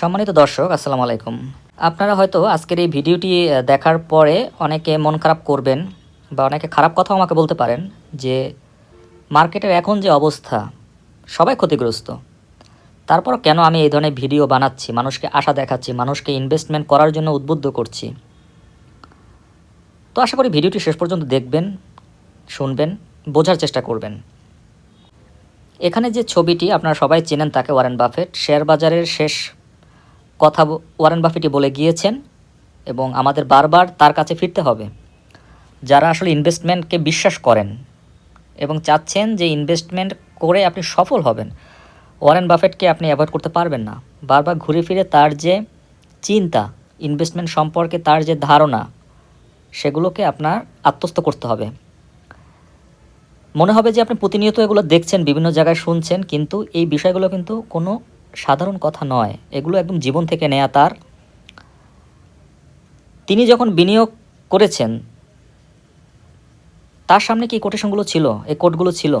সম্মানিত দর্শক, আসসালামু আলাইকুম। আপনারা হয়তো আজকের এই ভিডিওটি দেখার পরে অনেকে মন খারাপ করবেন বা অনেকে খারাপ কথাও আমাকে বলতে পারেন যে মার্কেটের এখন যে অবস্থা, সবাই ক্ষতিগ্রস্ত। তারপর কেন আমি এই ধরনের ভিডিও বানাচ্ছি, মানুষকে আশা দেখাচ্ছি, মানুষকে ইনভেস্টমেন্ট করার জন্য উদ্বুদ্ধ করছি? তো আশা করি ভিডিওটি শেষ পর্যন্ত দেখবেন, শুনবেন, বোঝার চেষ্টা করবেন। এখানে যে ছবিটি আপনারা সবাই চেনেন তাকে, ওয়ারেন বাফেট। শেয়ার বাজারের শেষ কথা ওয়ারেন বাফেটই বলে গিয়েছেন এবং আমাদের বারবার তার কাছে ফিরতে হবে। যারা আসলে ইনভেস্টমেন্টকে বিশ্বাস করেন এবং চাচ্ছেন যে ইনভেস্টমেন্ট করে আপনি সফল হবেন ওয়ারেন বাফেটকে আপনি অ্যাভয়েড করতে পারবেন না। বারবার ঘুরে ফিরে তার যে চিন্তা ইনভেস্টমেন্ট সম্পর্কে তার যে ধারণা, সেগুলোকে আপনার আত্মস্থ করতে হবে। মনে হবে যে আপনি প্রতিনিয়ত এগুলো দেখছেন, বিভিন্ন জায়গায় শুনছেন, কিন্তু এই বিষয়গুলো কিন্তু কোনো সাধারণ কথা নয়, এগুলো একদম জীবন থেকে নেয়া তার। তিনি যখন বিনিয়োগ করেছেন, তার সামনে কি কোটেশনগুলো ছিল? এই কোটগুলো ছিল।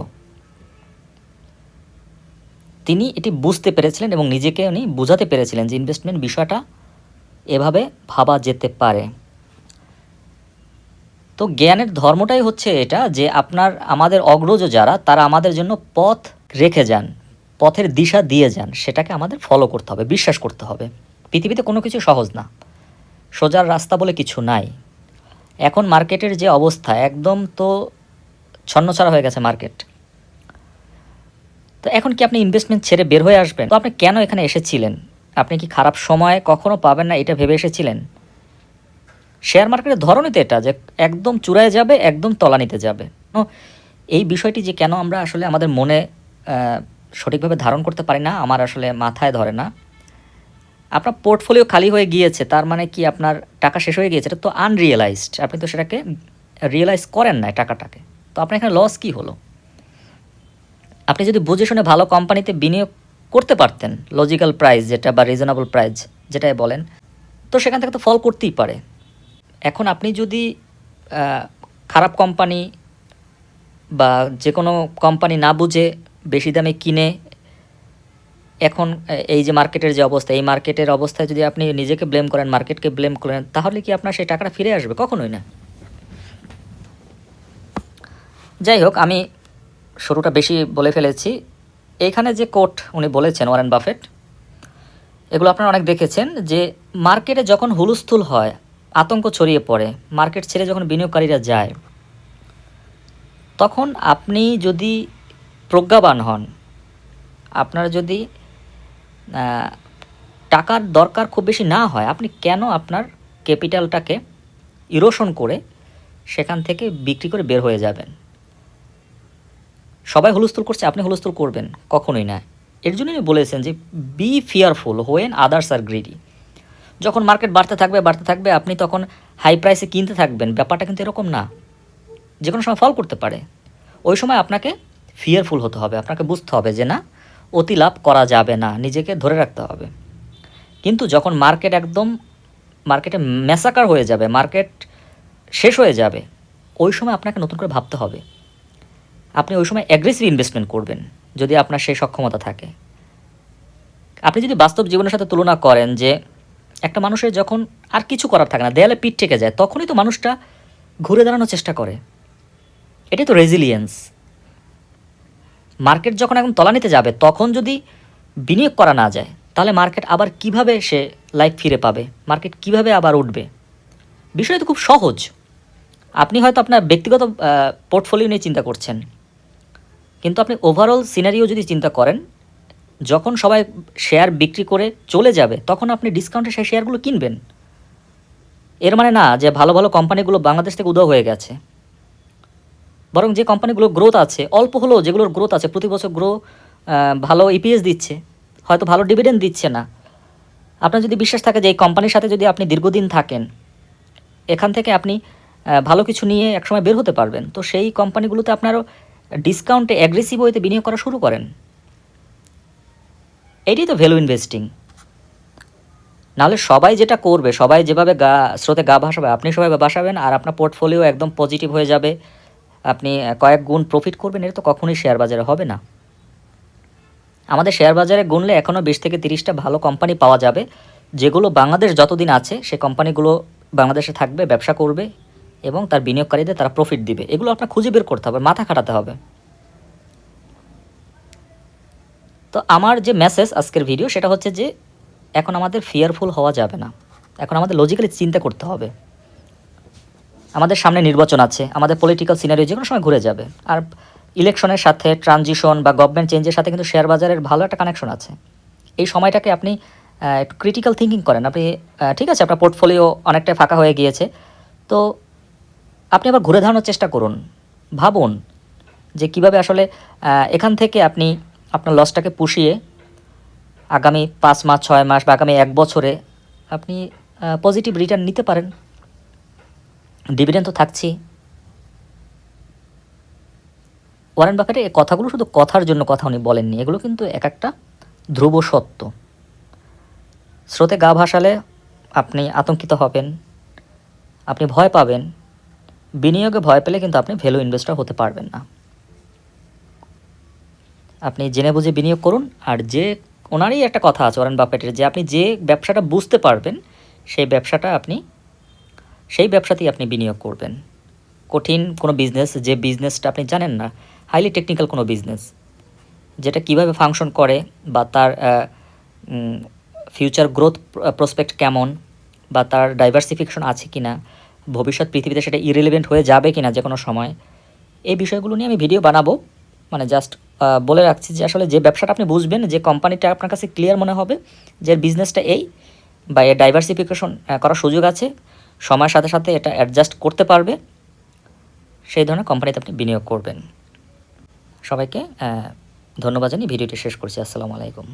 তিনি এটি বুঝতে পেরেছিলেন এবং নিজেকে উনি বোঝাতে পেরেছিলেন যে ইনভেস্টমেন্ট বিষয়টা এভাবে ভাবা যেতে পারে। তো জ্ঞানের ধর্মটাই হচ্ছে এটা যে আপনার, আমাদের অগ্রজ যারা, তারা আমাদের জন্য পথ রেখে যান। পথের দিশা দিয়ে যান, সেটাকে আমাদের ফলো করতে হবে, বিশ্বাস করতে হবে। পৃথিবীতে কোনো কিছু সহজ না। সোজার রাস্তা বলে কিছু নাই। এখন মার্কেটের যে অবস্থা, একদম তো ছন্নছাড়া হয়ে গেছে মার্কেট। তো এখন কি আপনি ইনভেস্টমেন্ট ছেড়ে বের হয়ে আসবেন? তো আপনি কেন এখানে এসেছিলেন? আপনি কি খারাপ সময় কখনো পাবেন না, এটা ভেবে এসেছিলেন? শেয়ার মার্কেটের ধরনই তো এটা, যে একদম চূড়ায় যাবে, একদম তলানিতে যাবে। এই বিষয়টি যে কেন আমরা আসলে আমাদের মনে সঠিকভাবে ধারণ করতে পারি না, আমার আসলে মাথায় ধরে না। আপনার পোর্টফোলিও খালি হয়ে গিয়েছে, তার মানে কি আপনার টাকা শেষ হয়ে গিয়েছে? এটা তো আনরিয়েলাইজড আপনি তো সেটাকে রিয়েলাইজ করেন না টাকাটাকে। তো আপনার এখানে লস কি হলো? আপনি যদি বুঝে শুনে ভালো কোম্পানিতে বিনিয়োগ করতে পারতেন লজিক্যাল প্রাইস যেটা বা রিজনেবল প্রাইস যেটাই বলেন, তো সেখান থেকে তো ফল করতেই পারে। এখন আপনি যদি খারাপ কোম্পানি বা যে কোনো কোম্পানি না বুঝে বেশি দামে কিনে এখন এই যে মার্কেটের যে অবস্থা, এই মার্কেটের অবস্থায় যদি আপনি নিজেকে ব্লেম করেন মার্কেটকে ব্লেম করেন, তাহলে কি আপনার সেই টাকাটা ফিরে আসবে? কখনোই না। যাই হোক, আমি শুরুটা বেশি বলে ফেলেছি। এইখানে যে কোট উনি বলেছেন ওয়ারেন বাফেট এগুলো আপনারা অনেক দেখেছেন যে মার্কেটে যখন হুলস্থুল হয়, আতঙ্ক ছড়িয়ে পড়ে মার্কেট ছেড়ে যখন বিনিয়োগকারীরা যায়, তখন আপনি যদি প্রজ্ঞাবান হন। আপনার যদি টাকার দরকার খুব বেশি না হয়, আপনি কেন আপনার ক্যাপিটালটাকে ইরোশন করে সেখান থেকে বিক্রি করে বের হয়ে যাবেন? সবাই হুলস্থুল করছে, আপনি হুলস্থুল করবেন, কখনোই না। এর জন্যই বলেছেন যে be fearful when others are greedy যখন মার্কেট বাড়তে থাকবে বাড়তে থাকবে, আপনি তখন হাই প্রাইসে কিনতে থাকবেন, ব্যাপারটা কিন্তু এরকম না। যে কোনো সময় ফল করতে পারে। ওই সময় আপনাকে ফিয়ারফুল হতে হবে, আপনাকে বুঝতে হবে যে না, অতি লাভ করা যাবে না, নিজেকে ধরে রাখতে হবে। কিন্তু যখন মার্কেট একদম মার্কেটে ম্যাসাকার হয়ে যাবে মার্কেট শেষ হয়ে যাবে, ওই সময় আপনাকে নতুন করে ভাবতে হবে। আপনি ওই সময় অ্যাগ্রেসিভ ইনভেস্টমেন্ট করবেন, যদি আপনার সেই সক্ষমতা থাকে। আপনি যদি বাস্তব জীবনের সাথে তুলনা করেন যে, একটা মানুষের যখন আর কিছু করার থাকে না, দেয়ালে পিঠ ঠেকে যায়, তখনই তো মানুষটা ঘুরে দাঁড়ানোর চেষ্টা করে। এটাই তো রেজিলিয়েন্স মার্কেট যখন একদম তলানিতে যাবে, তখন যদি বিনিয়োগ করা না যায়, তাহলে মার্কেট আবার কীভাবে সে লাইফ ফিরে পাবে? মার্কেট কীভাবে আবার উঠবে? বিষয়টা তো খুব সহজ। আপনি হয়তো আপনার ব্যক্তিগত পোর্টফোলিও নিয়ে চিন্তা করছেন। কিন্তু আপনি ওভারঅল সিনারিও যদি চিন্তা করেন, যখন সবাই শেয়ার বিক্রি করে চলে যাবে, তখন আপনি ডিসকাউন্টে সেই শেয়ারগুলো কিনবেন। এর মানে না যে ভালো ভালো কোম্পানিগুলো বাংলাদেশ থেকে উদয় হয়ে গেছে। বরং যে কোম্পানিগুলো গ্রোথ আছে, অল্প হলেও যেগুলোর গ্রোথ আছে, প্রতি বছর গ্রো ভালো ইপিএস দিচ্ছে, হয়তো ভালো ডিভিডেন্ড দিচ্ছে না। আপনার যদি বিশ্বাস থাকে যে এই কোম্পানির সাথে যদি আপনি দীর্ঘদিন থাকেন, এখান থেকে আপনি ভালো কিছু নিয়ে একসময় বের হতে পারবেন, তো সেই কোম্পানিগুলোতে আপনারও ডিসকাউন্টে অ্যাগ্রেসিভ হইতে বিনিয়োগ করা শুরু করেন। এটাই তো ভ্যালু ইনভেস্টিং নাহলে সবাই যেটা করবে, সবাই যেভাবে গা, স্রোতে গা ভাসাবে, আপনি সবাই ভাসাবেন আর আপনার পোর্টফোলিও একদম পজিটিভ হয়ে যাবে। আপনি কয়েক গুণ প্রফিট করবেন, এটা তো কখনোই শেয়ার বাজারে হবে না। আমাদের শেয়ার বাজারে গুনলে এখনও বিশ থেকে তিরিশটা ভালো কোম্পানি পাওয়া যাবে, যেগুলো বাংলাদেশ যতদিন আছে, সে কোম্পানিগুলো বাংলাদেশে থাকবে, ব্যবসা করবে এবং তার বিনিয়োগকারীদের তারা প্রফিট দিবে। এগুলো আপনার খুঁজে বের করতে হবে, মাথা খাটাতে হবে। তো আমার যে মেসেজ আজকের ভিডিও সেটা হচ্ছে যে, এখন আমাদের ফিয়ারফুল হওয়া যাবে না। এখন আমাদের লজিক্যালি চিন্তা করতে হবে। আমাদের সামনে নির্বাচন আছে, আমাদের পলিটিক্যাল সিনারিও যে কোনো সময় ঘুরে যাবে। আর ইলেকশনের সাথে ট্রানজিশন বা গভর্নমেন্ট চেঞ্জের সাথে কিন্তু শেয়ার বাজারের ভালো একটা কানেকশন আছে। এই সময়টাকে আপনি একটু ক্রিটিক্যাল থিঙ্কিং করেন। আপনি ঠিক আছে, আপনার পোর্টফোলিও অনেকটাই ফাঁকা হয়ে গিয়েছে। তো আপনি আবার ঘুরে দাঁড়ানোর চেষ্টা করুন। ভাবুন যে কীভাবে আসলে এখান থেকে আপনি আপনার লসটাকে পুষিয়ে আগামী পাঁচ মাস, ছয় মাস বা আগামী এক বছরে আপনি পজিটিভ রিটার্ন নিতে পারেন। ডিভিডেন্ড তো থাকছেই। ওয়ারেন বাফেটের এই কথাগুলো শুধু কথার জন্য কথা উনি বলেননি, এগুলো কিন্তু এক একটা ধ্রুব সত্য। স্রোতে গা ভাসালে আপনি আতঙ্কিত হবেন, আপনি ভয় পাবেন, বিনিয়োগে ভয় পেলে কিন্তু আপনি ভ্যালু ইনভেস্টর হতে পারবেন না। আপনি জেনে বুঝে বিনিয়োগ করুন, আর যে ওনারই একটা কথা আছে ওয়ারেন বাফেটের যে আপনি যে ব্যবসাটা বুঝতে পারবেন, সেই ব্যবসাটা আপনি সেই ব্যবসাতেই আপনি বিনিয়োগ করবেন। কঠিন কোনো বিজনেস যে বিজনেসটা আপনি জানেন না হাইলি টেকনিক্যাল কোনো বিজনেস যেটা কীভাবে ফাংশন করে বা তার ফিউচার গ্রোথ প্রসপেক্ট কেমন বা তার ডাইভার্সিফিকেশন আছে কি না ভবিষ্যৎ পৃথিবীতে সেটা ইরেলিভেন্ট হয়ে যাবে কি না যে কোনো সময়, এই বিষয়গুলো নিয়ে আমি ভিডিও বানাবো। মানে জাস্ট বলে রাখছি যে আসলে যে ব্যবসাটা আপনি বুঝবেন, যে কোম্পানিটা আপনার কাছে ক্লিয়ার মনে হবে যে বিজনেসটা এই, বা এর ডাইভার্সিফিকেশন করার সুযোগ আছে। সময়ের সাথে সাথে এটা অ্যাডজাস্ট করতে পারবে। সেই ধরনের কোম্পানিতে আপনি বিনিয়োগ করবেন। সবাইকে ধন্যবাদ জানিয়ে ভিডিওটি শেষ করছি। আসসালামু আলাইকুম।